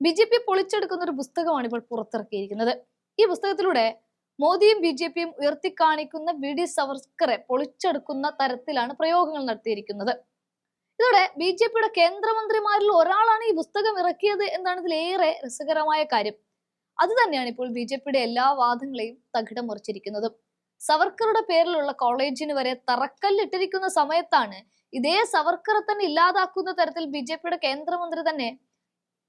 B J P പൊളിച്ചെടുക്കുന്ന ഒരു പുസ്തകമാണ് ഇപ്പോൾ പുറത്തിറക്കിയിരിക്കുന്നത്. ഈ പുസ്തകത്തിലൂടെ മോദിയും ബി ജെ പിയും ഉയർത്തിക്കാണിക്കുന്ന വി ഡി സവർക്കറെ പൊളിച്ചെടുക്കുന്ന തരത്തിലാണ് പ്രയോഗങ്ങൾ നടത്തിയിരിക്കുന്നത്. ഇതോടെ ബി ജെ പിയുടെ കേന്ദ്രമന്ത്രിമാരിൽ ഒരാളാണ് ഈ പുസ്തകം ഇറക്കിയത് എന്നാണ് ഇതിലേറെ രസകരമായ കാര്യം. അത് തന്നെയാണ് ഇപ്പോൾ ബി ജെ പിയുടെ എല്ലാ വാദങ്ങളെയും തകിടം മറിച്ചിരിക്കുന്നത്. സവർക്കറുടെ പേരിലുള്ള കോളേജിന് വരെ തറക്കല്ലിട്ടിരിക്കുന്ന സമയത്താണ് ഇതേ സവർക്കറെ തന്നെ ഇല്ലാതാക്കുന്ന തരത്തിൽ ബി ജെ പിയുടെ കേന്ദ്രമന്ത്രി തന്നെ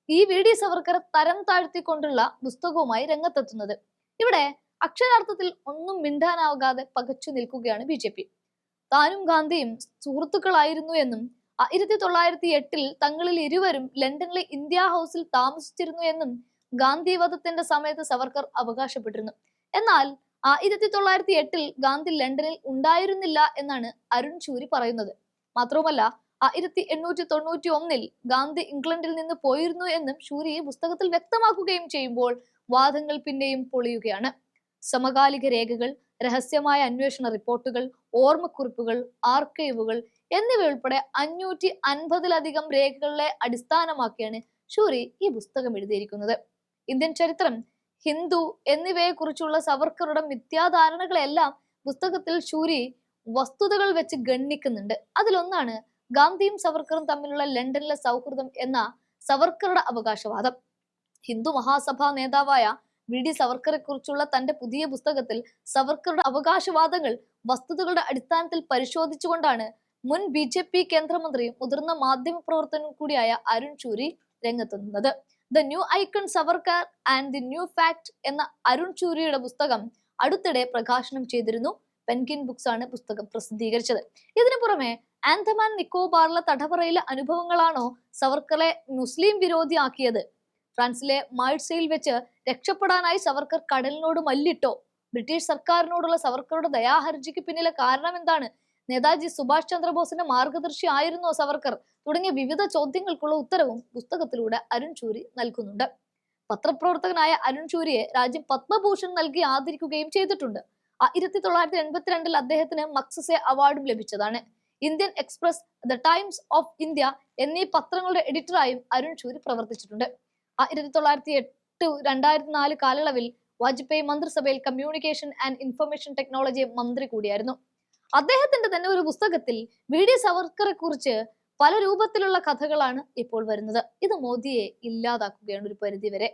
ഈ വി ഡി സവർക്കർ തരം താഴ്ത്തിക്കൊണ്ടുള്ള പുസ്തകവുമായി രംഗത്തെത്തുന്നത്. ഇവിടെ അക്ഷരാർത്ഥത്തിൽ ഒന്നും മിണ്ടാനാകാതെ പകച്ചു നിൽക്കുകയാണ് ബി ജെ പി. താനും ഗാന്ധിയും സുഹൃത്തുക്കളായിരുന്നു എന്നും ആയിരത്തി തൊള്ളായിരത്തി എട്ടിൽ തങ്ങളിൽ ഇരുവരും ലണ്ടനിലെ ഇന്ത്യ ഹൗസിൽ താമസിച്ചിരുന്നു എന്നും ഗാന്ധി വധത്തിന്റെ സമയത്ത് സവർക്കർ അവകാശപ്പെട്ടിരുന്നു. എന്നാൽ ആയിരത്തി തൊള്ളായിരത്തി എട്ടിൽ ഗാന്ധി ലണ്ടനിൽ ഉണ്ടായിരുന്നില്ല എന്നാണ് അരുൺ ചൂരി പറയുന്നത്. മാത്രവുമല്ല ആയിരത്തി എണ്ണൂറ്റി തൊണ്ണൂറ്റി ഒന്നിൽ ഗാന്ധി ഇംഗ്ലണ്ടിൽ നിന്ന് പോയിരുന്നു എന്നും ഷൂരി പുസ്തകത്തിൽ വ്യക്തമാക്കുകയും ചെയ്യുമ്പോൾ വാദങ്ങൾ പിന്നെയും പൊളിയുകയാണ്. സമകാലിക രേഖകൾ രഹസ്യമായ അന്വേഷണ റിപ്പോർട്ടുകൾ ഓർമ്മക്കുറിപ്പുകൾ ആർക്കൈവുകൾ എന്നിവയുൾപ്പെടെ അഞ്ഞൂറ്റി അൻപതിലധികം രേഖകളെ അടിസ്ഥാനമാക്കിയാണ് ഷൂരി ഈ പുസ്തകം എഴുതിയിരിക്കുന്നത്. ഇന്ത്യൻ ചരിത്രം ഹിന്ദു എന്നിവയെക്കുറിച്ചുള്ള സവർക്കറുടെ മിഥ്യാധാരണകളെല്ലാം പുസ്തകത്തിൽ ഷൂരി വസ്തുതകൾ വെച്ച് ഗണ്ണിക്കുന്നുണ്ട്. അതിലൊന്നാണ് ഗാന്ധിയും സവർക്കറും തമ്മിലുള്ള ലണ്ടനിലെ സൗഹൃദം എന്ന സവർക്കറുടെ അവകാശവാദം. ഹിന്ദു മഹാസഭാ നേതാവായ വി. ഡി. സവർക്കറെ കുറിച്ചുള്ള തന്റെ പുതിയ പുസ്തകത്തിൽ സവർക്കറുടെ അവകാശവാദങ്ങൾ വസ്തുതകളുടെ അടിസ്ഥാനത്തിൽ പരിശോധിച്ചുകൊണ്ടാണ് മുൻ ബി ജെ പി കേന്ദ്രമന്ത്രിയും മുതിർന്ന മാധ്യമ കൂടിയായ Arun Shourie രംഗത്തെത്തുന്നത്. The new icon Savarkar and the new fact എന്ന അരുൺ ചൂരിയുടെ പുസ്തകം അടുത്തിടെ പ്രകാശനം ചെയ്തിരുന്നു. പെൻകിൻ ബുക്സ് ആണ് പുസ്തകം പ്രസിദ്ധീകരിച്ചത്. ഇതിനു പുറമെ ആൻഡമാൻ നിക്കോബാറിലെ തടവറയിലെ അനുഭവങ്ങളാണോ സവർക്കറെ മുസ്ലിം വിരോധിയാക്കിയത്? ഫ്രാൻസിലെ മാഴ്സയിൽ വെച്ച് രക്ഷപ്പെടാനായി സവർക്കർ കടലിനോട് മല്ലിട്ടോ. ബ്രിട്ടീഷ് സർക്കാരിനോടുള്ള സവർക്കറുടെ ദയാഹർജിക്ക് പിന്നിലെ കാരണം എന്താണ്? നേതാജി സുഭാഷ് ചന്ദ്രബോസിന്റെ മാർഗദർശി ആയിരുന്നോ സവർക്കർ? തുടങ്ങിയ വിവിധ ചോദ്യങ്ങൾക്കുള്ള ഉത്തരവും പുസ്തകത്തിലൂടെ അരുൺ ചൂരി നൽകുന്നുണ്ട്. പത്രപ്രവർത്തകനായ അരുൺ ചൂരിയെ രാജ്യം പത്മഭൂഷൺ നൽകി ആദരിക്കുകയും ചെയ്തിട്ടുണ്ട്. ആയിരത്തി തൊള്ളായിരത്തി എൺപത്തിരണ്ടിൽ അദ്ദേഹത്തിന് മക്സസെ അവാർഡും ലഭിച്ചതാണ്. Indian Express the Times of India എന്നീ പത്രങ്ങളുടെ എഡിറ്ററായും അരുൺ ഷൂരി പ്രവർത്തിച്ചിട്ടുണ്ട്. ആയിരത്തി തൊള്ളായിരത്തി എട്ട് രണ്ടായിരത്തി നാല് കാലയളവിൽ വാജ്പേയി മന്ത്രിസഭയിൽ കമ്മ്യൂണിക്കേഷൻ ആൻഡ് ഇൻഫർമേഷൻ ടെക്നോളജി മന്ത്രി കൂടിയായിരുന്നു. അദ്ദേഹത്തിന്റെ തന്നെ ഒരു പുസ്തകത്തിൽ വി ഡി സവർക്കറെ കുറിച്ച് പല രൂപത്തിലുള്ള കഥകളാണ് ഇപ്പോൾ വരുന്നത്. ഇത് മോദിയെ ഇല്ലാതാക്കുകയാണ് ഒരു പരിധിവരെ.